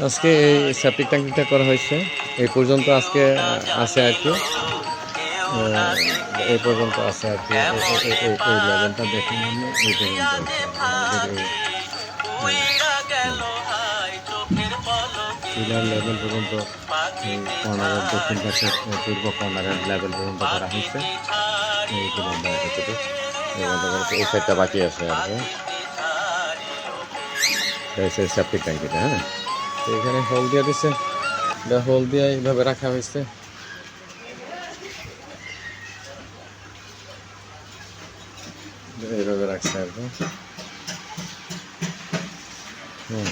আজকে এই সেপ্টিক ট্যাঙ্কিটা করা হয়েছে। এই পর্যন্ত আজকে আছে আর কি। এই পর্যন্ত আছে আর কি। এই- লেভেলটা দেখে এই পর্যন্ত লেভেল পর্যন্ত কর্নারের দক্ষিণ পাশে পূর্ব কর্নারের লেভেল পর্যন্ত করা হয়েছে। এই পর্যন্ত এই সাইডটা বাকি আছে আর কি। সেপ্টিক ট্যাঙ্কিটা হ্যাঁ? এখানে হলদিয়া দিছে এটা হলদিয়া এইভাবে রাখা হয়েছে এইভাবে রাখছে আর কি হুম